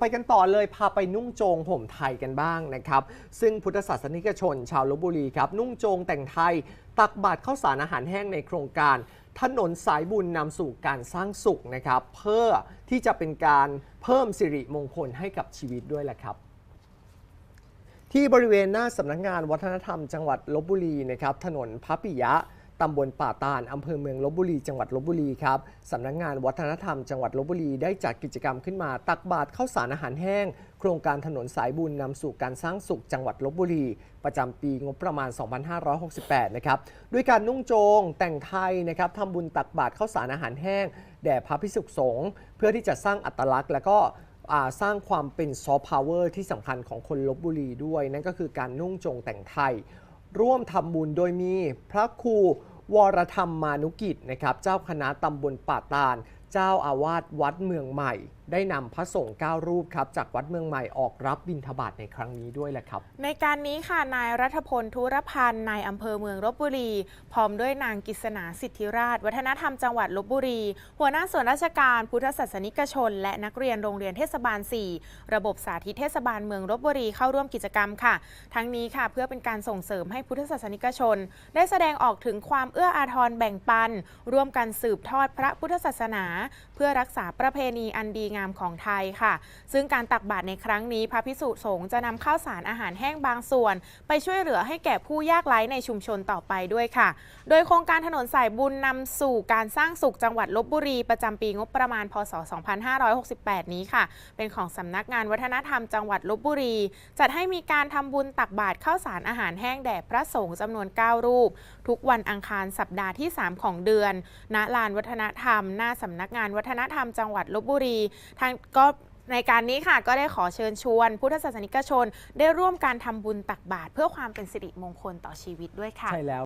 ไปกันต่อเลยพาไปนุ่งโจงห่มไทยกันบ้างนะครับ ซึ่งพุทธศาสนิกชนชาวลบบุรีครับ นุ่งโจงแต่งไทย ตักบาตรข้าวสารอาหารแห้งในโครงการ ถนนสายบุญนำสู่การสร้างสุขนะครับ เพื่อที่จะเป็นการเพิ่มสิริมงคลให้กับชีวิตด้วยแหละครับที่บริเวณหน้าสำนักงานวัฒนธรรมจังหวัดลบบุรีนะครับถนนพระปิยะ ตำบลป่าตาลอำเภอเมืองลบบุรี จังหวัดลบบุรีครับสำนักงานวัฒนธรรมจังหวัดลบบุรีได้จัดกิจกรรมขึ้นมา ตักบาตรข้าวสารอาหารแห้ง โครงการถนนสายบุญนำสู่การสร้างสุขจังหวัดลบบุรี ประจำปีงบประมาณ 2568 นะครับด้วยการนุ่งโจงแต่งไทยนะครับทำบุญตักบาตรข้าวสารอาหารแห้ง แด่พระภิกษุสงฆ์เพื่อที่จะสร้างอัตลักษณ์และก็สร้างความเป็นซอฟต์พาวเวอร์ที่สำคัญของคนลบบุรีด้วย นั่นก็คือการนุ่งจงแต่งไทย ร่วมทำบุญโดยมีพระครูวรธรรมมานุกิจนะครับเจ้าคณะตำบลป่าตาล เจ้าอาวาสวัดเมืองใหม่ ได้นำพระสงฆ์9รูปครับ จากวัดเมืองใหม่ออกรับบิณฑบาตในครั้งนี้ด้วยแหละครับ ในการนี้ค่ะนายรัฐพลธุรพันธ์นายอำเภอเมืองลบบุรี พร้อมด้วยนางกิษณาสิทธิราช วัฒนธรรมจังหวัดลบบุรี หัวหน้าส่วนราชการพุทธศาสนิกชน และนักเรียนโรงเรียนเทศบาล 4 ระบบสาธิตเทศบาลเมืองลบบุรีเข้าร่วมกิจกรรมค่ะ ทั้งนี้ค่ะเพื่อเป็นการส่งเสริมให้พุทธศาสนิกชน ได้แสดงออกถึงความเอื้ออาทรแบ่งปัน ร่วมกันสืบทอดพระพุทธศาสนาเพื่อรักษาประเพณีอันดีงามของไทยค่ะ ซึ่งการตักบาตรในครั้งนี้ พระพิสุสงฆ์จะนำข้าวสารอาหารแห้งบางส่วน ไปช่วยเหลือให้แก่ผู้ยากไร้ในชุมชนต่อไปด้วยค่ะ โดยโครงการถนนสายบุญนำสู่การสร้างสุขจังหวัดลบบุรีประจำปีงบประมาณพศ 2568 นี้ค่ะ เป็นของสำนักงานวัฒนธรรมจังหวัดลบบุรี จัดให้มีการทำบุญตักบาตรข้าวสารอาหารแห้งแด่พระสงฆ์จำนวน 9 รูป ทุกวันอังคารสัปดาห์ที่ 3 ของเดือน ณ ลานวัฒนธรรม หน้าสำนักงานวัฒนธรรมจังหวัดลบบุรีทางก็ในการนี้ค่ะก็ได้ขอเชิญชวน พุทธศาสนิกชน ได้ร่วมการทำบุญตักบาตรเพื่อความเป็นสิริมงคลต่อชีวิตด้วยค่ะ ใช่แล้ว